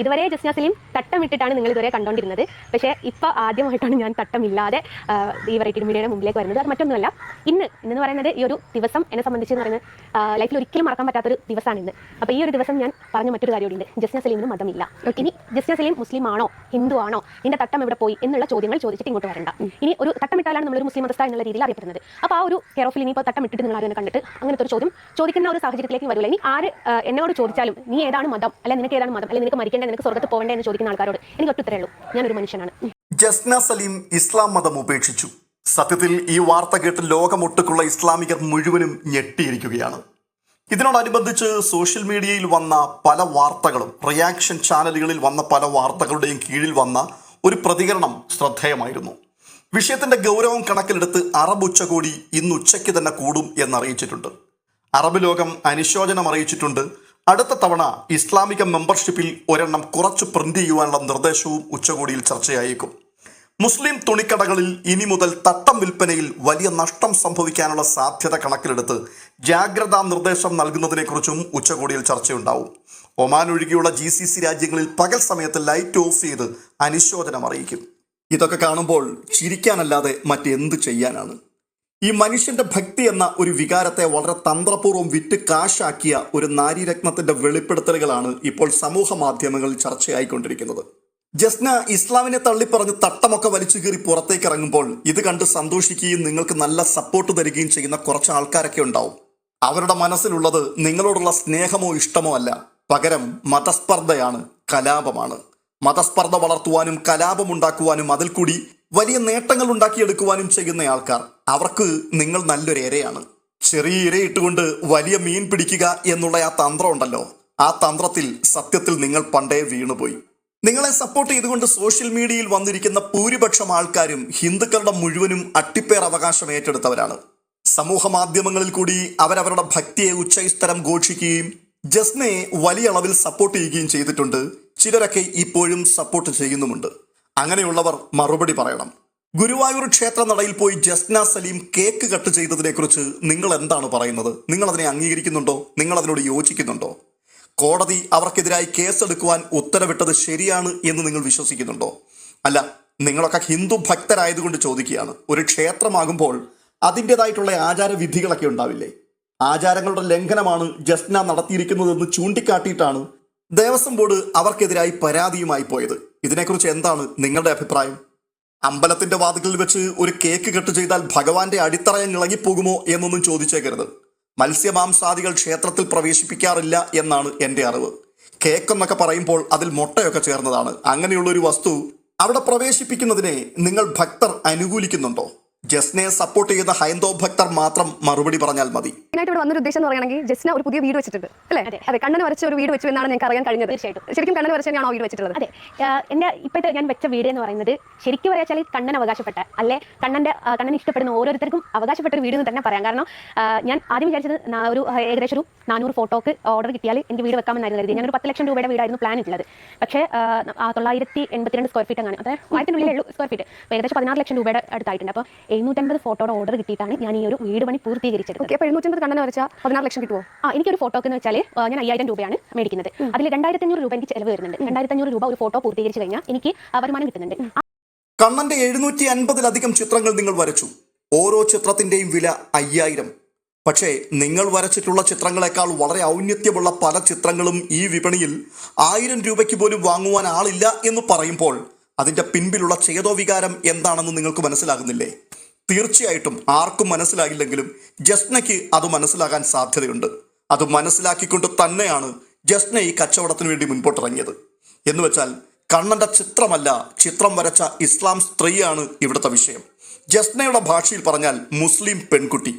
ഇതുവരെ ജസ്ന സലീം തട്ടമിട്ടിട്ടാണ് നിങ്ങൾ ഇതുവരെ കണ്ടുകൊണ്ടിരുന്നത് പക്ഷേ ഇപ്പോൾ ആദ്യമായിട്ടാണ് ഞാൻ തട്ടമില്ലാതെ ഇല്ലാതെ ഈ വെറൈറ്റി മീഡിയയുടെ മുമ്പിലേക്ക് വരുന്നത്. അത് മറ്റൊന്നുമല്ല. ഇന്ന് ഇന്ന് പറയുന്നത് ഈ ഒരു ദിവസം എന്നെ സംബന്ധിച്ച് എന്ന് പറയുന്നത് ലൈഫിൽ ഒരിക്കലും മറക്കാൻ പറ്റാത്തൊരു ദിവസമാണ് ഇന്ന്. അപ്പോൾ ഈ ഒരു ദിവസം ഞാൻ പറഞ്ഞ മറ്റൊരു കാര്യം കൂടിയുണ്ട് ജസ്ന സലീമിന് മതമില്ല. ഇനി ജസ്ന സലീം മുസ്ലിം ആണോ? ഹിന്ദു ആണോ? നിന്റെ തട്ടം എവിടെ പോയി? എന്നുള്ള ചോദ്യങ്ങൾ ചോദിച്ചിട്ട് ഇങ്ങോട്ട് വരണ്ട. ഇനി ഒരു തട്ടമിട്ടാലാണ് ഒരു മുസ്ലിം മതസ്ഥ എന്നുള്ള രീതിയിൽ അറിയപ്പെടുന്നത്. അപ്പോൾ ആ ഒരു കെയർ ഓഫിൽ ഇനിയിപ്പോൾ തട്ടം ഇട്ടിട്ട് നിങ്ങൾ ആരും കണ്ടിട്ട് അങ്ങനത്തെ ഒരു ചോദ്യം ചോദിക്കുന്ന ഒരു സാഹചര്യത്തിലേക്ക് വരില്ല ഇനി ആര് എന്നോട് ചോദിച്ചാലും നീ ഏതാണ് മതം? അല്ലെ നിനക്ക് ഏതാണ് മതം? അല്ലെങ്കിൽ നിനക്ക് മരിക്കേണ്ട നിനക്ക് സ്വർഗത്ത് പോകേണ്ടത് എന്ന് ചോദിക്കുന്ന ആൾക്കാരോട് എനിക്ക് ഒറ്റ ഉത്തരേ ഉള്ളൂ ഞാനൊരു മനുഷ്യനാണ്. ജസ്ന സലീം ഇസ്ലാം മതം ഉപേക്ഷിച്ചു. സത്യത്തിൽ ഈ വാർത്ത കേട്ട് ലോകമൊട്ടുക്കുള്ള ഇസ്ലാമികർ മുഴുവനും ഞെട്ടിയിരിക്കുകയാണ്. ഇതിനോടനുബന്ധിച്ച് സോഷ്യൽ മീഡിയയിൽ വന്ന പല വാർത്തകളും റിയാക്ഷൻ ചാനലുകളിൽ വന്ന പല വാർത്തകളുടെയും കീഴിൽ വന്ന ഒരു പ്രതികരണം ശ്രദ്ധേയമായിരുന്നു. വിഷയത്തിന്റെ ഗൗരവം കണക്കിലെടുത്ത് അറബ് ഉച്ചകോടി ഇന്ന് ഉച്ചയ്ക്ക് തന്നെ കൂടും എന്നറിയിച്ചിട്ടുണ്ട്. അറബ് ലോകം അനുശോചനം അറിയിച്ചിട്ടുണ്ട്. അടുത്ത തവണ ഇസ്ലാമിക മെമ്പർഷിപ്പിൽ ഒരെണ്ണം കുറച്ച് പ്രിന്റ് ചെയ്യുവാനുള്ള നിർദ്ദേശവും ഉച്ചകോടിയിൽ ചർച്ചയായേക്കും. മുസ്ലിം തുണിക്കടകളിൽ ഇനി മുതൽ തട്ടം വിൽപ്പനയിൽ വലിയ നഷ്ടം സംഭവിക്കാനുള്ള സാധ്യത കണക്കിലെടുത്ത് ജാഗ്രതാ നിർദ്ദേശം നൽകുന്നതിനെക്കുറിച്ചും ഉച്ചകോടിയിൽ ചർച്ചയുണ്ടാവും. ഒമാൻ ഒഴികെയുള്ള ജി സി സി രാജ്യങ്ങളിൽ പകൽ സമയത്ത് ലൈറ്റ് ഓഫ് ചെയ്ത് അനുശോചനം അറിയിക്കും. ഇതൊക്കെ കാണുമ്പോൾ ചിരിക്കാനല്ലാതെ മറ്റെന്ത് ചെയ്യാനാണ്? ഈ മനുഷ്യന്റെ ഭക്തി എന്ന ഒരു വികാരത്തെ വളരെ തന്ത്രപൂർവം വിറ്റ് കാശാക്കിയ ഒരു നാരീരത്നത്തിന്റെ വെളിപ്പെടുത്തലുകളാണ് ഇപ്പോൾ സമൂഹ മാധ്യമങ്ങളിൽ ചർച്ചയായിക്കൊണ്ടിരിക്കുന്നത്. ജസ്ന ഇസ്ലാമിനെ തള്ളിപ്പറഞ്ഞ് തട്ടമൊക്കെ വലിച്ചു കീറി പുറത്തേക്ക് ഇറങ്ങുമ്പോൾ ഇത് കണ്ട് സന്തോഷിക്കുകയും നിങ്ങൾക്ക് നല്ല സപ്പോർട്ട് തരികയും ചെയ്യുന്ന കുറച്ച് ആൾക്കാരൊക്കെ ഉണ്ടാവും. അവരുടെ മനസ്സിലുള്ളത് നിങ്ങളോടുള്ള സ്നേഹമോ ഇഷ്ടമോ അല്ല. പകരം മതസ്പർദ്ധയാണ് കലാപമാണ്. മതസ്പർദ്ധ വളർത്തുവാനും കലാപമുണ്ടാക്കുവാനും അതിൽ കൂടി വലിയ നേട്ടങ്ങൾ ഉണ്ടാക്കിയെടുക്കുവാനും ചെയ്യുന്ന ആൾക്കാർ അവർക്ക് നിങ്ങൾ നല്ലൊരു ഇരയാണ്. ചെറിയ ഇരയിട്ടുകൊണ്ട് വലിയ മീൻ പിടിക്കുക എന്നുള്ള ആ തന്ത്രം ഉണ്ടല്ലോ. ആ തന്ത്രത്തിൽ സത്യത്തിൽ നിങ്ങൾ പണ്ടേ വീണുപോയി. നിങ്ങളെ സപ്പോർട്ട് ചെയ്തുകൊണ്ട് സോഷ്യൽ മീഡിയയിൽ വന്നിരിക്കുന്ന ഭൂരിപക്ഷം ആൾക്കാരും ഹിന്ദുക്കളുടെ മുഴുവനും അട്ടിപ്പേർ അവകാശം ഏറ്റെടുത്തവരാണ്. സമൂഹ മാധ്യമങ്ങളിൽ കൂടി അവരവരുടെ ഭക്തിയെ ഉച്ചസ്ഥരം ഘോഷിക്കുകയും ജസ്നയെ വലിയ അളവിൽ സപ്പോർട്ട് ചെയ്യുകയും ചെയ്തിട്ടുണ്ട്. ചിലരൊക്കെ ഇപ്പോഴും സപ്പോർട്ട് ചെയ്യുന്നുമുണ്ട്. അങ്ങനെയുള്ളവർ മറുപടി പറയണം. ഗുരുവായൂർ ക്ഷേത്ര നടയിൽ പോയി ജസ്ന സലീം കേക്ക് കട്ട് ചെയ്തതിനെക്കുറിച്ച് നിങ്ങൾ എന്താണ് പറയുന്നത്? നിങ്ങൾ അതിനെ അംഗീകരിക്കുന്നുണ്ടോ? നിങ്ങൾ അതിനോട് യോജിക്കുന്നുണ്ടോ? കോടതി അവർക്കെതിരായി കേസെടുക്കുവാൻ ഉത്തരവിട്ടത് ശരിയാണ് എന്ന് നിങ്ങൾ വിശ്വസിക്കുന്നുണ്ടോ? അല്ല നിങ്ങളൊക്കെ ഹിന്ദു ഭക്തരായതുകൊണ്ട് ചോദിക്കുകയാണ്. ഒരു ക്ഷേത്രമാകുമ്പോൾ അതിന്റെതായിട്ടുള്ള ആചാരവിധികളൊക്കെ ഉണ്ടാവില്ലേ? ആചാരങ്ങളുടെ ലംഘനമാണ് ജസ്ന നടത്തിയിരിക്കുന്നതെന്ന് ചൂണ്ടിക്കാട്ടിയിട്ടാണ് ദേവസ്വം ബോർഡ് അവർക്കെതിരായി പരാതിയുമായി പോയത്. ഇതിനെക്കുറിച്ച് എന്താണ് നിങ്ങളുടെ അഭിപ്രായം? അമ്പലത്തിന്റെ വാതിലിൽ വെച്ച് ഒരു കേക്ക് കെട്ട് ചെയ്താൽ ഭഗവാന്റെ അടിത്തറയം ഇളകിപ്പോകുമോ എന്നൊന്നും ചോദിച്ചേക്കരുത്. മത്സ്യമാംസാദികൾ ക്ഷേത്രത്തിൽ പ്രവേശിപ്പിക്കാറില്ല എന്നാണ് എന്റെ അറിവ്. കേക്ക് എന്നൊക്കെ പറയുമ്പോൾ അതിൽ മുട്ടയൊക്കെ ചേർന്നതാണ്. അങ്ങനെയുള്ളൊരു വസ്തു അവിടെ പ്രവേശിപ്പിക്കുന്നതിനെ നിങ്ങൾ ഭക്തർ അനുകൂലിക്കുന്നുണ്ടോ? ജസ്നയെ സപ്പോർട്ട് ചെയ്യുന്ന ഹൈന്ദവ ഭക്തർ മാത്രം മറുപടി പറഞ്ഞാൽ മതി. മെയിനായിട്ട് ഇവിടെ വന്നൊരു ഉദ്ദേശം എന്ന് പറയുകയാണെങ്കിൽ ജസ്ന ഒരു പുതിയ വീട് വെച്ചിട്ടുണ്ട് അല്ലേ? അതെ. കണ്ണന് വരച്ച ഒരു വീട് വെച്ചു എന്നാണ് ഞങ്ങൾക്ക് അറിയാൻ കഴിഞ്ഞത്. തീർച്ചയായിട്ടും. ശരിക്കും കണ്ണന് വരച്ച തന്നെയാണോ വീട് വെച്ചിട്ടുള്ളത്? അതെ. എന്റെ ഇപ്പോഴത്തെ ഞാൻ വെച്ച വീട് എന്ന് പറയുന്നത് ശരിക്കും പറയാച്ചാൽ കണ്ണൻ അവകാശപ്പെട്ട അല്ലെ? കണ്ണന്റെ കണ്ണൻ ഇഷ്ടപ്പെടുന്ന ഓരോരുത്തർക്കും അവകാശപ്പെട്ട ഒരു വീട് എന്ന് തന്നെ പറയാം. കാരണം ഞാൻ ആദ്യം വിചാരിച്ചത് ഒരു ഏകദേശം ഒരു നാനൂറ് ഫോട്ടോക്ക് ഓർഡർ കിട്ടിയാൽ എനിക്ക് വീട് വെക്കാമെന്നായിരുന്നു കരുതി ഞാനൊരു പത്ത് ലക്ഷം രൂപയുടെ വീടായിരുന്നു പ്ലാൻ ഇട്ടുള്ളത് പക്ഷേ തൊള്ളായിരത്തി എൺപത്തിരണ്ട് സ്ക്വയർ ഫീറ്റ് അങ്ങനെ അതായത് ആയിരത്തിനുള്ളിലേ ഉള്ളൂ സ്ക്വയർ ഫീറ്റ് ഏകദേശം പതിനാറ് ലക്ഷം രൂപയുടെ അടുത്തായിട്ടുണ്ട്. അപ്പോൾ എഴുന്നൂറ്റമ്പത് ഫോട്ടോയുടെ ഓർഡർ കിട്ടിയിട്ടാണ് ഞാൻ ഈ ഒരു വീട് പണി പൂർത്തീകരിച്ചത്. ഓക്കെ അപ്പോൾ എഴുന്നൂറ്റമ്പത് കണ്ണന് വരച്ച പതിനാറ് ലക്ഷം കിട്ടുമോ ആ എനിക്കൊരു ഫോട്ടോക്ക് എന്ന് വെച്ചാൽ ഞാൻ അയ്യായിരം രൂപയാണ് മേടിക്കുന്നത്. അതിൽ രണ്ടായിരത്തി അഞ്ഞൂറ് രൂപ എനിക്ക് ചിലവ് വരുന്നുണ്ട്. രണ്ടായിരത്തി അഞ്ഞൂറ് രൂപ ഒരു ഫോട്ടോ പൂർത്തീകരിച്ച് കഴിഞ്ഞാൽ എനിക്ക് വരുമാനം കിട്ടുന്നുണ്ട്. കണ്ണന്റെ എഴുന്നൂറ്റി അൻപതിലധികം ചിത്രങ്ങൾ നിങ്ങൾ വരച്ചു. ഓരോ ചിത്രത്തിന്റെയും വില അയ്യായിരം. പക്ഷേ നിങ്ങൾ വരച്ചിട്ടുള്ള ചിത്രങ്ങളെക്കാൾ വളരെ ഔന്നത്യമുള്ള പല ചിത്രങ്ങളും ഈ വിപണിയിൽ ആയിരം രൂപയ്ക്ക് പോലും വാങ്ങുവാൻ ആളില്ല എന്ന് പറയുമ്പോൾ അതിന്റെ പിൻപിലുള്ള ചേതോവികാരം എന്താണെന്ന് നിങ്ങൾക്ക് മനസ്സിലാകുന്നില്ലേ? തീർച്ചയായിട്ടും ആർക്കും മനസ്സിലാകില്ലെങ്കിലും ജസ്നയ്ക്ക് അത് മനസ്സിലാകാൻ സാധ്യതയുണ്ട്. അത് മനസ്സിലാക്കിക്കൊണ്ട് തന്നെയാണ് ജസ്ന ഈ കച്ചവടത്തിന് വേണ്ടി മുൻപോട്ടിറങ്ങിയത്. എന്ന് വെച്ചാൽ കണ്ണന്റെ ചിത്രമല്ല ചിത്രം വരച്ച ഇസ്ലാം സ്ത്രീയാണ് ഇവിടുത്തെ വിഷയം. ജസ്നയുടെ ഭാഷയിൽ പറഞ്ഞാൽ മുസ്ലിം പെൺകുട്ടി.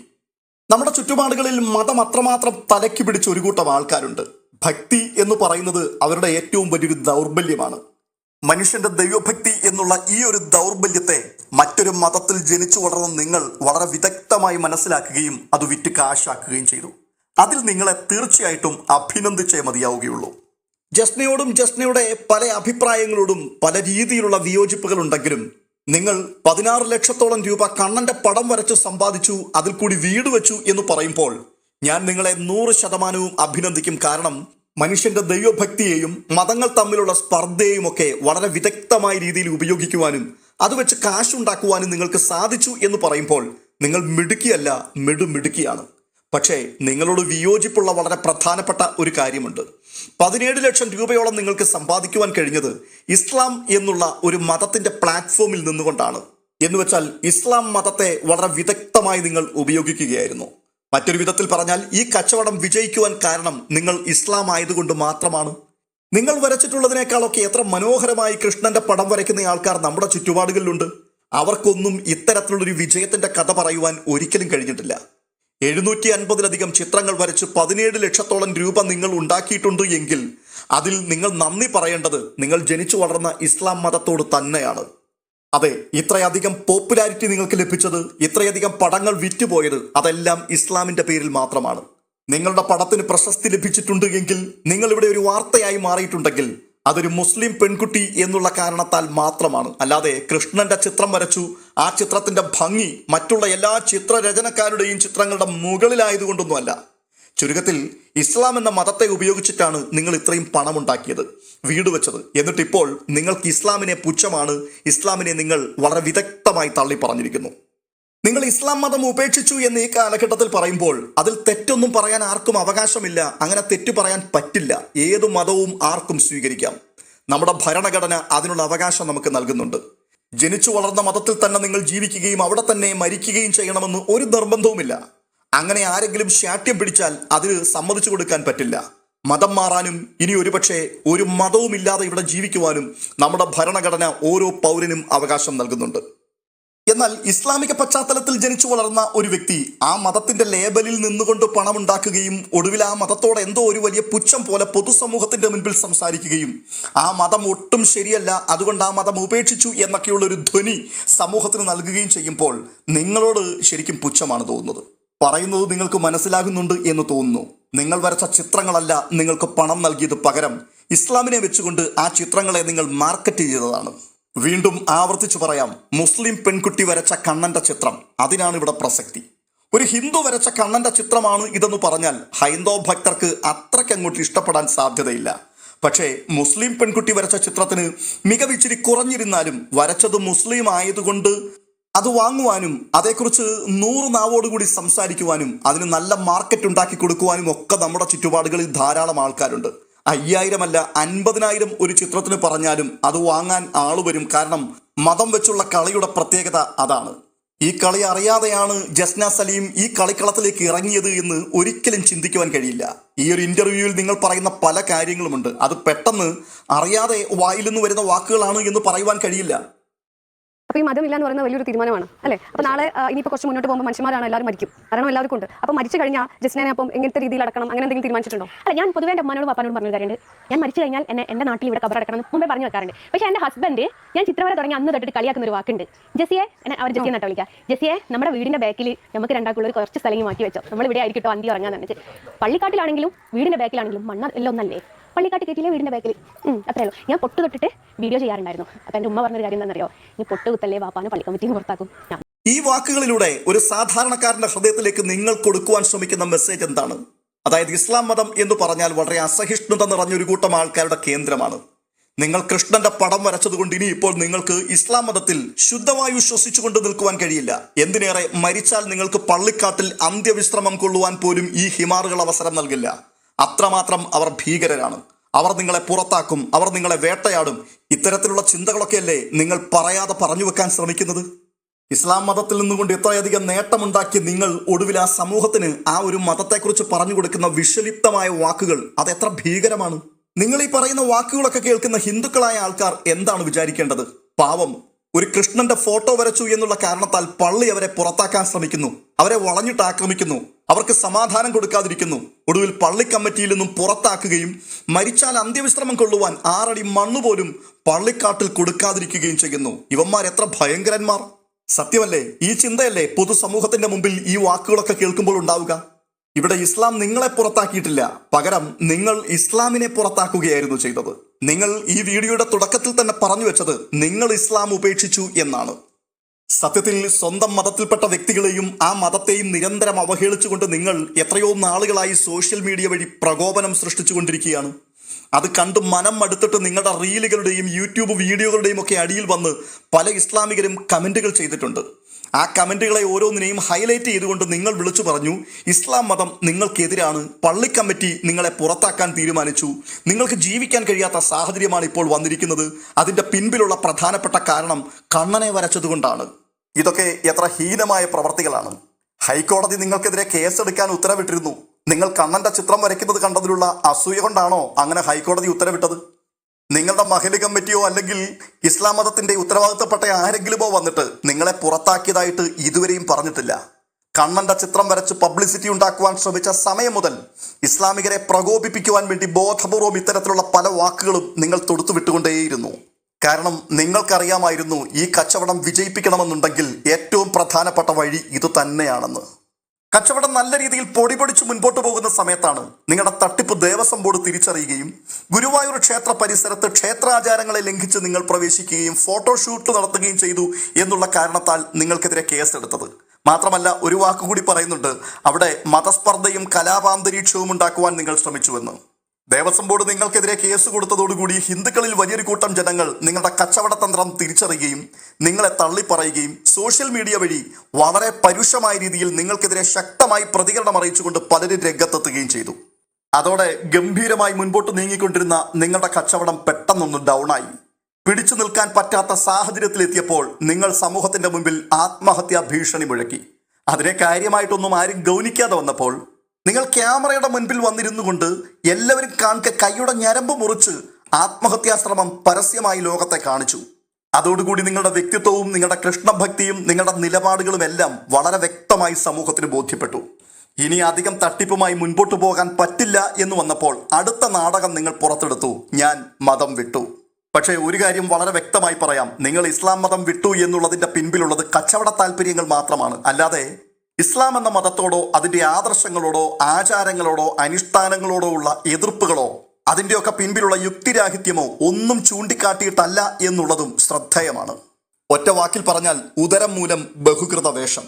നമ്മുടെ ചുറ്റുപാടുകളിൽ മതം അത്രമാത്രം തലയ്ക്ക് പിടിച്ച ഒരു കൂട്ടം ആൾക്കാരുണ്ട്. ഭക്തി എന്ന് പറയുന്നത് അവരുടെ ഏറ്റവും വലിയൊരു ദൗർബല്യമാണ്. മനുഷ്യന്റെ ദൈവഭക്തി എന്നുള്ള ഈ ഒരു ദൗർബല്യത്തെ മറ്റൊരു മതത്തിൽ ജനിച്ചു വളർന്ന നിങ്ങൾ വളരെ വിദഗ്ധമായി മനസ്സിലാക്കുകയും അത് വിറ്റ് കാശാക്കുകയും ചെയ്തു. അതിൽ നിങ്ങളെ തീർച്ചയായിട്ടും അഭിനന്ദിച്ചേ മതിയാവുകയുള്ളൂ. ജസ്നയോടും ജസ്നയുടെ പല അഭിപ്രായങ്ങളോടും പല രീതിയിലുള്ള വിയോജിപ്പുകൾ ഉണ്ടെങ്കിലും നിങ്ങൾ പതിനാറ് ലക്ഷത്തോളം രൂപ കണ്ണന്റെ പടം വരച്ച് സമ്പാദിച്ചു അതിൽ കൂടി വീട് വെച്ചു എന്ന് പറയുമ്പോൾ ഞാൻ നിങ്ങളെ നൂറ് ശതമാനവും അഭിനന്ദിക്കും. കാരണം മനുഷ്യന്റെ ദൈവഭക്തിയെയും മതങ്ങൾ തമ്മിലുള്ള സ്പർദ്ധയെയും ഒക്കെ വളരെ വിദഗ്ധമായ രീതിയിൽ ഉപയോഗിക്കുവാനും അത് വെച്ച് കാശുണ്ടാക്കുവാനും നിങ്ങൾക്ക് സാധിച്ചു എന്ന് പറയുമ്പോൾ നിങ്ങൾ മിടുക്കിയല്ല മിടുമിടുക്കിയാണ്. പക്ഷേ നിങ്ങളോട് വിയോജിപ്പുള്ള വളരെ പ്രധാനപ്പെട്ട ഒരു കാര്യമുണ്ട്. പതിനേഴ് ലക്ഷം രൂപയോളം നിങ്ങൾക്ക് സമ്പാദിക്കുവാൻ കഴിഞ്ഞത് ഇസ്ലാം എന്നുള്ള ഒരു മതത്തിന്റെ പ്ലാറ്റ്ഫോമിൽ നിന്നുകൊണ്ടാണ്. എന്നുവെച്ചാൽ ഇസ്ലാം മതത്തെ വളരെ വിദഗ്ധമായി നിങ്ങൾ ഉപയോഗിക്കുകയായിരുന്നു. മറ്റൊരു വിധത്തിൽ പറഞ്ഞാൽ ഈ കച്ചവടം വിജയിക്കുവാൻ കാരണം നിങ്ങൾ ഇസ്ലാം ആയതുകൊണ്ട് മാത്രമാണ്. നിങ്ങൾ വരച്ചിട്ടുള്ളതിനേക്കാളൊക്കെ എത്ര മനോഹരമായി കൃഷ്ണന്റെ പടം വരയ്ക്കുന്ന ആൾക്കാർ നമ്മുടെ ചുറ്റുപാടുകളിലുണ്ട്. അവർക്കൊന്നും ഇത്തരത്തിലുള്ളൊരു വിജയത്തിന്റെ കഥ പറയുവാൻ ഒരിക്കലും കഴിഞ്ഞിട്ടില്ല. എഴുന്നൂറ്റി അൻപതിലധികം ചിത്രങ്ങൾ വരച്ച് പതിനേഴ് ലക്ഷത്തോളം രൂപ നിങ്ങൾ ഉണ്ടാക്കിയിട്ടുണ്ട് എങ്കിൽ അതിൽ നിങ്ങൾ നന്ദി പറയേണ്ടത് നിങ്ങൾ ജനിച്ചു വളർന്ന ഇസ്ലാം മതത്തോട് തന്നെയാണ്. അതെ ഇത്രയധികം പോപ്പുലാരിറ്റി നിങ്ങൾക്ക് ലഭിച്ചത് ഇത്രയധികം പടങ്ങൾ വിറ്റുപോയത് അതെല്ലാം ഇസ്ലാമിന്റെ പേരിൽ മാത്രമാണ്. നിങ്ങളുടെ പടത്തിന് പ്രശസ്തി ലഭിച്ചിട്ടുണ്ട് എങ്കിൽ നിങ്ങൾ ഇവിടെ ഒരു വാർത്തയായി മാറിയിട്ടുണ്ടെങ്കിൽ അതൊരു മുസ്ലിം പെൺകുട്ടി എന്നുള്ള കാരണത്താൽ മാത്രമാണ്. അല്ലാതെ കൃഷ്ണന്റെ ചിത്രം വരച്ചു ആ ചിത്രത്തിന്റെ ഭംഗി മറ്റുള്ള എല്ലാ ചിത്രരചനക്കാരുടെയും ചിത്രങ്ങളുടെ മുകളിലായതുകൊണ്ടൊന്നുമല്ല. ചുരുക്കത്തിൽ ഇസ്ലാം എന്ന മതത്തെ ഉപയോഗിച്ചിട്ടാണ് നിങ്ങൾ ഇത്രയും പണമുണ്ടാക്കിയത് വീട് വെച്ചത്. എന്നിട്ടിപ്പോൾ നിങ്ങൾക്ക് ഇസ്ലാമിനെ പുച്ഛമാണ് ഇസ്ലാമിനെ നിങ്ങൾ വളരെ വിദഗ്ധമായി തള്ളി പറഞ്ഞിരിക്കുന്നു നിങ്ങൾ ഇസ്ലാം മതം ഉപേക്ഷിച്ചു എന്ന് ഈ കാലഘട്ടത്തിൽ പറയുമ്പോൾ അതിൽ തെറ്റൊന്നും പറയാൻ ആർക്കും അവകാശമില്ല അങ്ങനെ തെറ്റു പറയാൻ പറ്റില്ല. ഏത് മതവും ആർക്കും സ്വീകരിക്കാം. നമ്മുടെ ഭരണഘടന അതിനുള്ള അവകാശം നമുക്ക് നൽകുന്നുണ്ട്. ജനിച്ചു വളർന്ന മതത്തിൽ തന്നെ നിങ്ങൾ ജീവിക്കുകയും അവിടെ തന്നെ മരിക്കുകയും ചെയ്യണമെന്ന് ഒരു നിർബന്ധവുമില്ല. അങ്ങനെ ആരെങ്കിലും ശാഠ്യം പിടിച്ചാൽ അതിന് സമ്മതിച്ചു കൊടുക്കാൻ പറ്റില്ല. മതം മാറാനും ഇനി ഒരുപക്ഷെ ഒരു മതവുമില്ലാതെ ഇവിടെ ജീവിക്കുവാനും നമ്മുടെ ഭരണഘടന ഓരോ പൗരനും അവകാശം നൽകുന്നുണ്ട്. എന്നാൽ ഇസ്ലാമിക പശ്ചാത്തലത്തിൽ ജനിച്ചു വളർന്ന ഒരു വ്യക്തി ആ മതത്തിന്റെ ലേബലിൽ നിന്നുകൊണ്ട് പണമുണ്ടാക്കുകയും ഒടുവിൽ ആ മതത്തോടെ എന്തോ ഒരു വലിയ പുച്ഛം പോലെ പൊതുസമൂഹത്തിന്റെ മുൻപിൽ സംസാരിക്കുകയും ആ മതം ഒട്ടും ശരിയല്ല അതുകൊണ്ട് ആ മതം ഉപേക്ഷിച്ചു എന്നൊക്കെയുള്ള ഒരു ധ്വനി സമൂഹത്തിന് നൽകുകയും ചെയ്യുമ്പോൾ നിങ്ങളോട് ശരിക്കും പുച്ഛമാണ് തോന്നുന്നത്. പറയുന്നത് നിങ്ങൾക്ക് മനസ്സിലാകുന്നുണ്ട് എന്ന് തോന്നുന്നു. നിങ്ങൾ വരച്ച ചിത്രങ്ങളല്ല നിങ്ങൾക്ക് പണം നൽകിയത് പകരം. ഇസ്ലാമിനെ വെച്ചുകൊണ്ട് ആ ചിത്രങ്ങളെ നിങ്ങൾ മാർക്കറ്റ് ചെയ്തതാണ്. വീണ്ടും ആവർത്തിച്ചു പറയാം മുസ്ലിം പെൺകുട്ടി വരച്ച കണ്ണന്റെ ചിത്രം. അതിനാണ് ഇവിടെ പ്രസക്തി. ഒരു ഹിന്ദു വരച്ച കണ്ണന്റെ ചിത്രമാണ് ഇതെന്ന് പറഞ്ഞാൽ ഹൈന്ദവ ഭക്തർക്ക് അത്രയ്ക്ക് അങ്ങോട്ട് ഇഷ്ടപ്പെടാൻ സാധ്യതയില്ല. പക്ഷേ മുസ്ലിം പെൺകുട്ടി വരച്ച ചിത്രത്തിന് മികവിച്ചിരി കുറഞ്ഞിരുന്നാലും വരച്ചത് മുസ്ലിം ആയതുകൊണ്ട് അത് വാങ്ങുവാനും അതേക്കുറിച്ച് നൂറ് നാവോടുകൂടി സംസാരിക്കുവാനും അതിന് നല്ല മാർക്കറ്റ് ഉണ്ടാക്കി കൊടുക്കുവാനും ഒക്കെ നമ്മുടെ ചുറ്റുപാടുകളിൽ ധാരാളം ആൾക്കാരുണ്ട്. അയ്യായിരമല്ല അൻപതിനായിരം ഒരു ചിത്രത്തിന് പറഞ്ഞാലും അത് വാങ്ങാൻ ആൾ വരും. കാരണം മതം വെച്ചുള്ള കളിയുടെ പ്രത്യേകത അതാണ്. ഈ കളി അറിയാതെയാണ് ജസ്ന സലീം ഈ കളിക്കളത്തിലേക്ക് ഇറങ്ങിയത് എന്ന് ഒരിക്കലും ചിന്തിക്കുവാൻ കഴിയില്ല. ഈ ഒരു ഇന്റർവ്യൂവിൽ നിങ്ങൾ പറയുന്ന പല കാര്യങ്ങളുമുണ്ട്. അത് പെട്ടെന്ന് അറിയാതെ വായിൽ നിന്ന് വരുന്ന വാക്കുകളാണ് എന്ന് പറയുവാൻ കഴിയില്ല. അപ്പൊ ഈ മതമില്ല എന്ന് പറയുന്നത് വലിയൊരു തീരുമാനമാണ് അല്ലേ? അപ്പൊ നാളെ ഇനി ഇനിയിപ്പോ കുറച്ച് മുന്നോട്ട് പോകുമ്പോൾ മനുഷ്യന്മാരാണ് എല്ലാവരും മരിക്കും? കാരണം എല്ലാവർക്കും ഉണ്ട്. അപ്പൊ മരിച്ചു കഴിഞ്ഞാൽ ജസ്റ്റിനെ അപ്പം എങ്ങനത്തെ രീതിയിൽ അടക്കണം അങ്ങനെ എന്തെങ്കിലും തീരുമാനിച്ചിട്ടുണ്ടോ? അല്ല ഞാൻ പൊതുവേ എന്റെ അമ്മനോട് പാപ്പാനോട് പറഞ്ഞു കാര്യമുണ്ട്. ഞാൻ മരിച്ചു കഴിഞ്ഞാൽ എന്നെ എന്റെ നാട്ടിൽ ഇവിടെ കബറടക്കണം മുമ്പേ പറഞ്ഞു വെക്കാറുണ്ട്. പക്ഷേ എന്റെ ഹസ്ബൻഡ് ഞാൻ ചിത്രവര തുടങ്ങി അന്ന് തൊട്ടിട്ട് കളിയാക്കുന്ന ഒരു വാക്കുണ്ട്. ജസിയെ എന്നെ അവർ ജസിയെ നട്ട വിളിക്കുക ജസിയെ നമ്മുടെ വീടിന്റെ ബാക്കിൽ നമുക്ക് രണ്ടാൾക്കുള്ള ഒരു കുറച്ച് സ്ഥലം മാറ്റി വെച്ചോ. നമ്മൾ ഇവിടെ ആയിരിക്കട്ടോ അന്തി ഉറങ്ങാൻ വെച്ചാൽ പള്ളിക്കാട്ടിലാണെങ്കിലും വീടിന്റെ ബാക്കിലാണെങ്കിലും മണ്ണ എല്ലാം ഒന്നല്ലേ? പള്ളിക്കാട്ട് കയറ്റിയില്ലേ വീടിന്റെ ബാക്കിൽ അത്രേ ഉള്ളൂ. ഞാൻ പൊട്ട് തൊട്ടിട്ട് വീഡിയോ ചെയ്യാറുണ്ടായിരുന്നു. അപ്പൊ എന്റെ ഉമ്മ പറഞ്ഞൊരു കാര്യം എന്താണെന്നറിയോ നീ പൊട്ട് കുത്തല്ലേ വാപ്പാനെ പള്ളി കമ്മിറ്റിന്ന് പുറത്താക്കും. ഈ വാക്കുകളിലൂടെ ഒരു സാധാരണക്കാരന്റെ ഹൃദയത്തിലേക്ക് നിങ്ങൾ കൊടുക്കുവാൻ ശ്രമിക്കുന്ന മെസ്സേജ് എന്താണ്? അതായത് ഇസ്ലാം മതം എന്ന് പറഞ്ഞാൽ വളരെ അസഹിഷ്ണുത നിറഞ്ഞൊരു കൂട്ടം ആൾക്കാരുടെ കേന്ദ്രമാണ്. നിങ്ങൾ കൃഷ്ണന്റെ പടം വരച്ചതുകൊണ്ട് ഇനി ഇപ്പോൾ നിങ്ങൾക്ക് ഇസ്ലാം മതത്തിൽ ശുദ്ധവായു ശ്വസിച്ചുകൊണ്ട് നിൽക്കുവാൻ കഴിയില്ല. എന്തിനേറെ മരിച്ചാൽ നിങ്ങൾക്ക് പള്ളിക്കാട്ടിൽ അന്ത്യവിശ്രമം കൊള്ളുവാൻ പോലും ഈ ഹിമാറുകൾ അവസരം നൽകില്ല. അത്രമാത്രം അവർ ഭീകരരാണ്. അവർ നിങ്ങളെ പുറത്താക്കും അവർ നിങ്ങളെ വേട്ടയാടും. ഇത്തരത്തിലുള്ള ചിന്തകളൊക്കെയല്ലേ നിങ്ങൾ പറയാതെ പറഞ്ഞു വെക്കാൻ ശ്രമിക്കുന്നത്? ഇസ്ലാം മതത്തിൽ നിന്നുകൊണ്ട് ഇത്രയധികം നേട്ടമുണ്ടാക്കി നിങ്ങൾ ഒടുവിൽ ആ സമൂഹത്തിന് ആ ഒരു മതത്തെക്കുറിച്ച് പറഞ്ഞു കൊടുക്കുന്ന വിഷലിപ്തമായ വാക്കുകൾ അത് എത്ര ഭീകരമാണ്? നിങ്ങൾ ഈ പറയുന്ന വാക്കുകളൊക്കെ കേൾക്കുന്ന ഹിന്ദുക്കളായ ആൾക്കാർ എന്താണ് വിചാരിക്കേണ്ടത്? പാവം ഒരു കൃഷ്ണന്റെ ഫോട്ടോ വരച്ചു എന്നുള്ള കാരണത്താൽ പള്ളി അവരെ പുറത്താക്കാൻ ശ്രമിക്കുന്നു അവരെ വളഞ്ഞിട്ട് ആക്രമിക്കുന്നു. അവർക്ക് സമാധാനം കൊടുക്കാതിരിക്കുന്നു. ഒടുവിൽ പള്ളി കമ്മിറ്റിയിൽ നിന്നും പുറത്താക്കുകയും മരിച്ചാൽ അന്ത്യവിശ്രമം കൊള്ളുവാൻ ആറടി മണ്ണ് പോലും പള്ളിക്കാട്ടിൽ കൊടുക്കാതിരിക്കുകയും ചെയ്യുന്നു. ഇവന്മാർ എത്ര ഭയങ്കരന്മാർ. സത്യമല്ലേ? ഈ ചിന്തയല്ലേ പൊതുസമൂഹത്തിന്റെ മുമ്പിൽ ഈ വാക്കുകളൊക്കെ കേൾക്കുമ്പോൾ ഉണ്ടാവുക? ഇവിടെ ഇസ്ലാം നിങ്ങളെ പുറത്താക്കിയിട്ടില്ല. പകരം നിങ്ങൾ ഇസ്ലാമിനെ പുറത്താക്കുകയായിരുന്നു ചെയ്തത്. നിങ്ങൾ ഈ വീഡിയോയുടെ തുടക്കത്തിൽ തന്നെ പറഞ്ഞു വെച്ചത് നിങ്ങൾ ഇസ്ലാം ഉപേക്ഷിച്ചു എന്നാണ്. സത്യത്തിൽ സ്വന്തം മതത്തിൽപ്പെട്ട വ്യക്തികളെയും ആ മതത്തെയും നിരന്തരം അവഹേളിച്ചുകൊണ്ട് നിങ്ങൾ എത്രയോ നാളുകളായി സോഷ്യൽ മീഡിയ വഴി പ്രകോപനം സൃഷ്ടിച്ചുകൊണ്ടിരിക്കുകയാണ്. അത് കണ്ട് മനം മടുത്തിട്ട് നിങ്ങളുടെ റീലുകളുടെയും യൂട്യൂബ് വീഡിയോകളുടെയും ഒക്കെ അടിയിൽ വന്ന് പല ഇസ്ലാമികരും കമന്റുകൾ ചെയ്തിട്ടുണ്ട്. ആ കമന്റുകളെ ഓരോന്നിനെയും ഹൈലൈറ്റ് ചെയ്തുകൊണ്ട് നിങ്ങൾ വിളിച്ചു പറഞ്ഞു ഇസ്ലാം മതം നിങ്ങൾക്കെതിരാണ് പള്ളി കമ്മിറ്റി നിങ്ങളെ പുറത്താക്കാൻ തീരുമാനിച്ചു. നിങ്ങൾക്ക് ജീവിക്കാൻ കഴിയാത്ത സാഹചര്യമാണ് ഇപ്പോൾ വന്നിരിക്കുന്നത്. അതിന്റെ പിൻപിലുള്ള പ്രധാനപ്പെട്ട കാരണം കണ്ണനെ വരച്ചതുകൊണ്ടാണ്. ഇതൊക്കെ എത്ര ഹീനമായ പ്രവർത്തികളാണ്. ഹൈക്കോടതി നിങ്ങൾക്കെതിരെ കേസെടുക്കാൻ ഉത്തരവിട്ടിരുന്നു. നിങ്ങൾ കണ്ണന്റെ ചിത്രം വരയ്ക്കുന്നത് കണ്ടതിലുള്ള അസൂയ കൊണ്ടാണോ അങ്ങനെ ഹൈക്കോടതി ഉത്തരവിട്ടത്? നിങ്ങളുടെ മഹൽ കമ്മിറ്റിയോ അല്ലെങ്കിൽ ഇസ്ലാം മതത്തിന്റെ ഉത്തരവാദിത്തപ്പെട്ട ആരെങ്കിലുമോ വന്നിട്ട് നിങ്ങളെ പുറത്താക്കിയതായിട്ട് ഇതുവരെയും പറഞ്ഞിട്ടില്ല. കണ്ണന്റെ ചിത്രം വരച്ച് പബ്ലിസിറ്റി ഉണ്ടാക്കുവാൻ ശ്രമിച്ച സമയം മുതൽ ഇസ്ലാമികരെ പ്രകോപിപ്പിക്കുവാൻ വേണ്ടി ബോധപൂർവം ഇത്തരത്തിലുള്ള പല വാക്കുകളും നിങ്ങൾ തൊടുത്തു വിട്ടുകൊണ്ടേയിരുന്നു കാരണം നിങ്ങൾക്കറിയാമായിരുന്നു ഈ കച്ചവടം വിജയിപ്പിക്കണമെന്നുണ്ടെങ്കിൽ ഏറ്റവും പ്രധാനപ്പെട്ട വഴി ഇത് തന്നെയാണെന്ന്. കച്ചവടം നല്ല രീതിയിൽ പൊടിപൊടിച്ച് മുൻപോട്ട് പോകുന്ന സമയത്താണ് നിങ്ങളുടെ തട്ടിപ്പ് ദേവസ്വം ബോർഡ് തിരിച്ചറിയുകയും ഗുരുവായൂർ ക്ഷേത്ര പരിസരത്ത് ക്ഷേത്രാചാരങ്ങളെ ലംഘിച്ച് നിങ്ങൾ പ്രവേശിക്കുകയും ഫോട്ടോഷൂട്ട് നടത്തുകയും ചെയ്തു എന്നുള്ള കാരണത്താൽ നിങ്ങൾക്കെതിരെ കേസെടുത്തത്. മാത്രമല്ല ഒരു വാക്കുകൂടി പറയുന്നുണ്ട് അവിടെ മതസ്പർദ്ധയും കലാപാന്തരീക്ഷവും ഉണ്ടാക്കുവാൻ നിങ്ങൾ ശ്രമിച്ചുവെന്ന്. ദേവസ്വം ബോർഡ് നിങ്ങൾക്കെതിരെ കേസ് കൊടുത്തതോടുകൂടി ഹിന്ദുക്കളിൽ വലിയൊരു കൂട്ടം ജനങ്ങൾ നിങ്ങളുടെ കച്ചവടതന്ത്രം തിരിച്ചറിയുകയും നിങ്ങളെ തള്ളിപ്പറയുകയും സോഷ്യൽ മീഡിയ വഴി വളരെ പരുഷമായ രീതിയിൽ നിങ്ങൾക്കെതിരെ ശക്തമായി പ്രതികരണം അറിയിച്ചുകൊണ്ട് പലരും രംഗത്തെത്തുകയും ചെയ്തു. അതോടെ ഗംഭീരമായി മുൻപോട്ട് നീങ്ങിക്കൊണ്ടിരുന്ന നിങ്ങളുടെ കച്ചവടം പെട്ടെന്നൊന്ന് ഡൗണായി. പിടിച്ചു നിൽക്കാൻ പറ്റാത്ത സാഹചര്യത്തിലെത്തിയപ്പോൾ നിങ്ങൾ സമൂഹത്തിന്റെ മുമ്പിൽ ആത്മഹത്യാ ഭീഷണി മുഴക്കി. അതിനെ കാര്യമായിട്ടൊന്നും ആരും ഗൗനിക്കാതെ വന്നപ്പോൾ നിങ്ങൾ ക്യാമറയുടെ മുൻപിൽ വന്നിരുന്നു കൊണ്ട് എല്ലാവരും കാണിക്ക കൈയുടെ ഞരമ്പ് മുറിച്ച് ആത്മഹത്യാശ്രമം പരസ്യമായി ലോകത്തെ കാണിച്ചു. അതോടുകൂടി നിങ്ങളുടെ വ്യക്തിത്വവും നിങ്ങളുടെ കൃഷ്ണഭക്തിയും നിങ്ങളുടെ നിലപാടുകളും എല്ലാം വളരെ വ്യക്തമായി സമൂഹത്തിന് ബോധ്യപ്പെട്ടു. ഇനി അധികം തട്ടിപ്പുമായി മുൻപോട്ട് പോകാൻ പറ്റില്ല എന്ന് വന്നപ്പോൾ അടുത്ത നാടകം നിങ്ങൾ പുറത്തെടുത്തു. ഞാൻ മതം വിട്ടു. പക്ഷേ ഒരു കാര്യം വളരെ വ്യക്തമായി പറയാം. നിങ്ങൾ ഇസ്ലാം മതം വിട്ടു എന്നുള്ളതിന്റെ പിൻപിലുള്ളത് കച്ചവട താല്പര്യങ്ങൾ മാത്രമാണ്. അല്ലാതെ ഇസ്ലാം എന്ന മതത്തോടോ അതിന്റെ ആദർശങ്ങളോടോ ആചാരങ്ങളോടോ അനുഷ്ഠാനങ്ങളോടോ ഉള്ള എതിർപ്പുകളോ അതിന്റെയൊക്കെ പിൻപിലുള്ള യുക്തിരാഹിത്യമോ ഒന്നും ചൂണ്ടിക്കാട്ടിയിട്ടല്ല എന്നുള്ളതും ശ്രദ്ധേയമാണ്. ഒറ്റ വാക്കിൽ പറഞ്ഞാൽ ഉദരം മൂലം ബഹുകൃത വേഷം.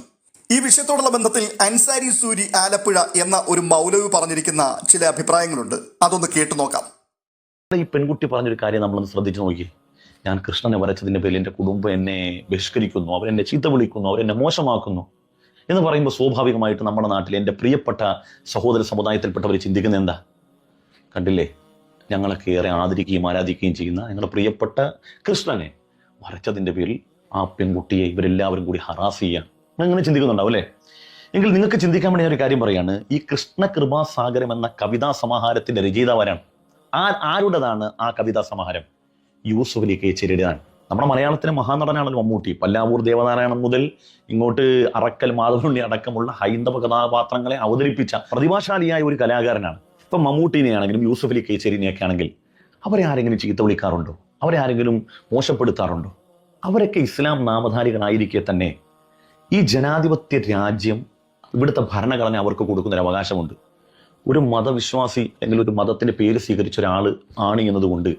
ഈ വിഷയത്തോടുള്ള ബന്ധത്തിൽ അൻസാരി സൂരി ആലപ്പുഴ എന്ന ഒരു മൗലവി പറഞ്ഞിരിക്കുന്ന ചില അഭിപ്രായങ്ങളുണ്ട്. അതൊന്ന് കേട്ടു നോക്കാം. ഈ പെൺകുട്ടി പറഞ്ഞൊരു കാര്യം നമ്മളൊന്ന് ശ്രദ്ധിച്ചു നോക്കി. ഞാൻ കൃഷ്ണനെ വരച്ചതിന്റെ പേരിൽ എന്റെ കുടുംബം എന്നെ ബഹിഷ്കരിക്കുന്നു അവരെന്നെ ചീത്ത വിളിക്കുന്നു അവരെന്നെ മോശമാക്കുന്നു. എന്ന് പറയുമ്പോൾ സ്വാഭാവികമായിട്ട് നമ്മുടെ നാട്ടിൽ എന്റെ പ്രിയപ്പെട്ട സഹോദര സമുദായത്തിൽപ്പെട്ടവർ ചിന്തിക്കുന്നത് എന്താ? കണ്ടില്ലേ? ഞങ്ങളൊക്കെ ഏറെ ആദരിക്കുകയും ആരാധിക്കുകയും ചെയ്യുന്ന ഞങ്ങളുടെ പ്രിയപ്പെട്ട കൃഷ്ണനെ വരച്ചതിന്റെ പേരിൽ ആ പെൺകുട്ടിയെ ഇവരെല്ലാവരും കൂടി ഹറാസ് ചെയ്യുക അങ്ങനെ ചിന്തിക്കുന്നുണ്ടാവും അല്ലേ? എങ്കിൽ നിങ്ങൾക്ക് ചിന്തിക്കാൻ വേണ്ടി ഒരു കാര്യം പറയാണ്. ഈ കൃഷ്ണകൃപാസാഗരം എന്ന കവിതാ സമാഹാരത്തിന്റെ രചയിതാവാരാണ് ആ ആരുടേതാണ് ആ കവിതാ സമാഹാരം? യൂസുഫ് അലി കേച്ചേരിയുടേതാണ് നമ്മുടെ മലയാളത്തിലെ മഹാനടനാണല്ലോ മമ്മൂട്ടി. പല്ലാവൂർ ദേവനാരായണൻ മുതൽ ഇങ്ങോട്ട് അറക്കൽ മാധവനുണ്ണി അടക്കമുള്ള ഹൈന്ദവ കഥാപാത്രങ്ങളെ അവതരിപ്പിച്ച പ്രതിഭാശാലിയായ ഒരു കലാകാരനാണ്. ഇപ്പം മമ്മൂട്ടിനെയാണെങ്കിലും യൂസഫ് അലി കേച്ചേരിനെയൊക്കെ ആണെങ്കിൽ അവരെ ആരെങ്കിലും ചീത്ത വിളിക്കാറുണ്ടോ? അവരെ ആരെങ്കിലും മോശപ്പെടുത്താറുണ്ടോ? അവരൊക്കെ ഇസ്ലാം നാമധാരികളായിരിക്കെ തന്നെ ഈ ജനാധിപത്യ രാജ്യം ഇവിടുത്തെ ഭരണഘടന അവർക്ക് കൊടുക്കുന്നൊരു അവകാശമുണ്ട്. ഒരു മതവിശ്വാസി അല്ലെങ്കിൽ ഒരു മതത്തിന്റെ പേര് സ്വീകരിച്ച ഒരാൾ ആണ് എന്നതുകൊണ്ട്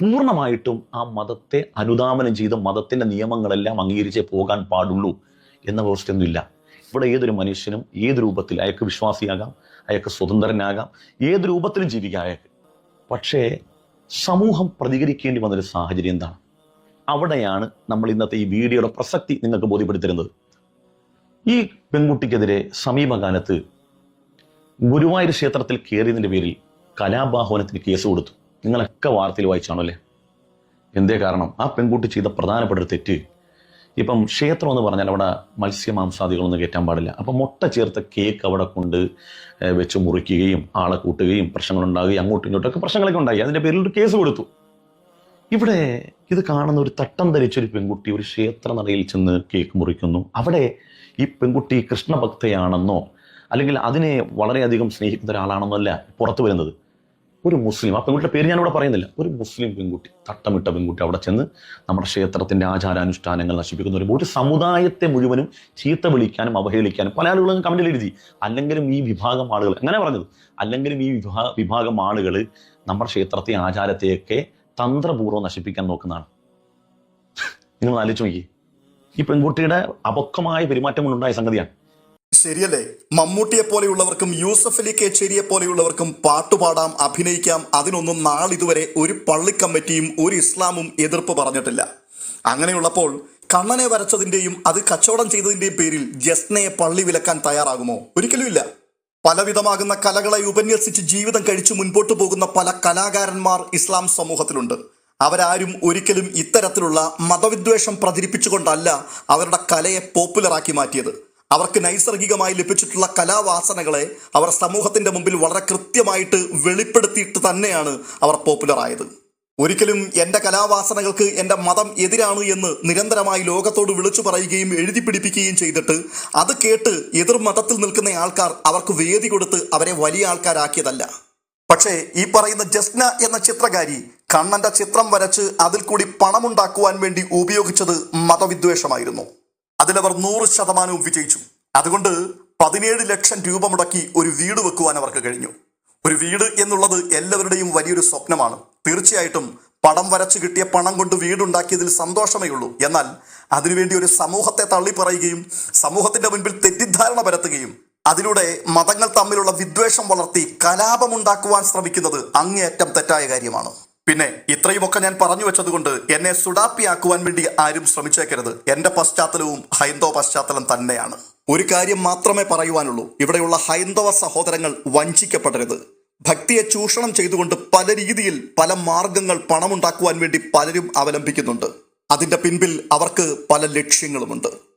പൂർണമായിട്ടും ആ മതത്തെ അനുദാമനം ചെയ്ത് മതത്തിന്റെ നിയമങ്ങളെല്ലാം അംഗീകരിച്ചേ പോകാൻ പാടുള്ളൂ എന്ന വ്യവസ്ഥയൊന്നുമില്ല. ഇവിടെ ഏതൊരു മനുഷ്യനും ഏത് രൂപത്തിൽ അയാൾക്ക് വിശ്വാസിയാകാം അയാൾക്ക് സ്വതന്ത്രനാകാം ഏത് രൂപത്തിലും ജീവിക്കാം അയാൾക്ക്. പക്ഷേ സമൂഹം പ്രതികരിക്കേണ്ടി വന്നൊരു സാഹചര്യം എന്താണ്? അവിടെയാണ് നമ്മൾ ഇന്നത്തെ ഈ വീഡിയോയുടെ പ്രസക്തി നിങ്ങൾക്ക് ബോധ്യപ്പെടുത്തരുന്നത് ഈ പെൺകുട്ടിക്കെതിരെ സമീപകാലത്ത് ഗുരുവായൂർ ക്ഷേത്രത്തിൽ കയറിയതിന്റെ പേരിൽ കലാബാഹവനത്തിന് കേസ് കൊടുത്തു. നിങ്ങളൊക്കെ വാർത്തയിൽ വായിച്ചാണോ അല്ലേ? എന്തേ കാരണം? ആ പെൺകുട്ടി ചെയ്ത പ്രധാനപ്പെട്ട ഒരു തെറ്റ്. ഇപ്പം ക്ഷേത്രം എന്ന് പറഞ്ഞാൽ അവിടെ മത്സ്യമാംസാദികളൊന്നും കയറ്റാൻ പാടില്ല. അപ്പം മുട്ട ചേർത്ത കേക്ക് അവിടെ കൊണ്ട് വെച്ച് മുറിക്കുകയും ആളെ കൂട്ടുകയും പ്രശ്നങ്ങളുണ്ടാകുകയും അങ്ങോട്ടും ഇങ്ങോട്ടൊക്കെ പ്രശ്നങ്ങളൊക്കെ ഉണ്ടായി. അതിന്റെ പേരിൽ ഒരു കേസ് കൊടുത്തു. ഇവിടെ ഇത് കാണുന്ന ഒരു തട്ടം ധരിച്ചൊരു പെൺകുട്ടി ഒരു ക്ഷേത്ര നടയിൽ ചെന്ന് കേക്ക് മുറിക്കുന്നു. അവിടെ ഈ പെൺകുട്ടി കൃഷ്ണഭക്തയാണെന്നോ അല്ലെങ്കിൽ അതിനെ വളരെയധികം സ്നേഹിക്കുന്ന ഒരാളാണെന്നോ അല്ല പുറത്തു വരുന്നത്. ഒരു മുസ്ലിം ആ പെൺകുട്ടിയുടെ പേര് ഞാനിവിടെ പറയുന്നില്ല. ഒരു മുസ്ലിം പെൺകുട്ടി തട്ടമിട്ട പെൺകുട്ടി അവിടെ ചെന്ന് നമ്മുടെ ക്ഷേത്രത്തിന്റെ ആചാരാനുഷ്ഠാനങ്ങൾ നശിപ്പിക്കുന്ന ഒരു ഒരു സമുദായത്തെ മുഴുവനും ചീത്ത വിളിക്കാനും അവഹേളിക്കാനും പല ആളുകളും കമന്റിൽ എഴുതി അല്ലെങ്കിലും ഈ വിഭാഗം ആളുകൾ അങ്ങനെ പറഞ്ഞത്. അല്ലെങ്കിലും ഈ വിഭാ വിഭാഗം ആളുകൾ നമ്മുടെ ക്ഷേത്രത്തെ ആചാരത്തെയൊക്കെ തന്ത്രപൂർവം നശിപ്പിക്കാൻ നോക്കുന്നതാണ്. നിങ്ങൾ ആലോചിച്ച് നോക്കി ഈ പെൺകുട്ടിയുടെ അപക്വമായ പെരുമാറ്റം കൊണ്ടുണ്ടായ സംഗതിയാണ്. ശരിയല്ലേ? മമ്മൂട്ടിയെ പോലെയുള്ളവർക്കും യൂസഫ് അലി കേച്ചേരിയെ പോലെയുള്ളവർക്കും പാട്ടുപാടാം അഭിനയിക്കാം. അതിനൊന്നും നാളിതുവരെ ഒരു പള്ളി കമ്മിറ്റിയും ഒരു ഇസ്ലാമും എതിർപ്പ് പറഞ്ഞിട്ടില്ല. അങ്ങനെയുള്ളപ്പോൾ കണ്ണനെ വരച്ചതിന്റെയും അത് കച്ചവടം ചെയ്തതിന്റെയും പേരിൽ ജസ്നയെ പള്ളി വിലക്കാൻ തയ്യാറാകുമോ? ഒരിക്കലുമില്ല പലവിധമാകുന്ന കലകളെ ഉപന്യസിച്ച് ജീവിതം കഴിച്ചു മുൻപോട്ട് പോകുന്ന പല കലാകാരന്മാർ ഇസ്ലാം സമൂഹത്തിലുണ്ട്. അവരാരും ഒരിക്കലും ഇത്തരത്തിലുള്ള മതവിദ്വേഷം പ്രചരിപ്പിച്ചുകൊണ്ടല്ല അവരുടെ കലയെ പോപ്പുലറാക്കി മാറ്റിയത്. അവർക്ക് നൈസർഗികമായി ലഭിച്ചിട്ടുള്ള കലാവാസനകളെ അവർ സമൂഹത്തിന്റെ മുമ്പിൽ വളരെ കൃത്യമായിട്ട് വെളിപ്പെടുത്തിയിട്ട് തന്നെയാണ് അവർ പോപ്പുലറായത്. ഒരിക്കലും എന്റെ കലാവാസനകൾക്ക് എന്റെ മതം എതിരാണ് എന്ന് നിരന്തരമായി ലോകത്തോട് വിളിച്ചു പറയുകയും എഴുതി പിടിപ്പിക്കുകയും ചെയ്തിട്ട് അത് കേട്ട് എതിർ മതത്തിൽ നിൽക്കുന്ന ആൾക്കാർ അവർക്ക് വേദി കൊടുത്ത് അവരെ വലിയ ആൾക്കാരാക്കിയതല്ല. പക്ഷേ ഈ പറയുന്ന ജസ്ന എന്ന ചിത്രകാരി കണ്ണന്റെ ചിത്രം വരച്ച് അതിൽ കൂടി പണമുണ്ടാക്കുവാൻ വേണ്ടി ഉപയോഗിച്ചത് മതവിദ്വേഷമായിരുന്നു. അതിലവർ നൂറ് ശതമാനവും വിജയിച്ചു. അതുകൊണ്ട് പതിനേഴ് ലക്ഷം രൂപ മുടക്കി ഒരു വീട് വെക്കുവാൻ അവർക്ക് കഴിഞ്ഞു. ഒരു വീട് എന്നുള്ളത് എല്ലാവരുടെയും വലിയൊരു സ്വപ്നമാണ്. തീർച്ചയായിട്ടും പടം വരച്ചു കിട്ടിയ പണം കൊണ്ട് വീടുണ്ടാക്കിയതിൽ സന്തോഷമേ ഉള്ളൂ. എന്നാൽ അതിനുവേണ്ടി ഒരു സമൂഹത്തെ തള്ളിപ്പറയുകയും സമൂഹത്തിന്റെ മുൻപിൽ തെറ്റിദ്ധാരണ പരത്തുകയും അതിലൂടെ മതങ്ങൾ തമ്മിലുള്ള വിദ്വേഷം വളർത്തി കലാപമുണ്ടാക്കുവാൻ ശ്രമിക്കുന്നത് അങ്ങേയറ്റം തെറ്റായ കാര്യമാണ്. പിന്നെ ഇത്രയുമൊക്കെ ഞാൻ പറഞ്ഞു വെച്ചതുകൊണ്ട് എന്നെ സുഡാപ്പിയാക്കുവാൻ വേണ്ടി ആരും ശ്രമിച്ചേക്കരുത്. എന്റെ പശ്ചാത്തലവും ഹൈന്ദവ പശ്ചാത്തലം തന്നെയാണ്. ഒരു കാര്യം മാത്രമേ പറയുവാനുള്ളൂ. ഇവിടെയുള്ള ഹൈന്ദവ സഹോദരങ്ങൾ വഞ്ചിക്കപ്പെടരുത്. ഭക്തിയെ ചൂഷണം ചെയ്തുകൊണ്ട് പല രീതിയിൽ പല മാർഗങ്ങൾ പണമുണ്ടാക്കുവാൻ വേണ്ടി പലരും അവലംബിക്കുന്നുണ്ട്. അതിന്റെ പിൻപിൽ അവർക്ക് പല ലക്ഷ്യങ്ങളുമുണ്ട്.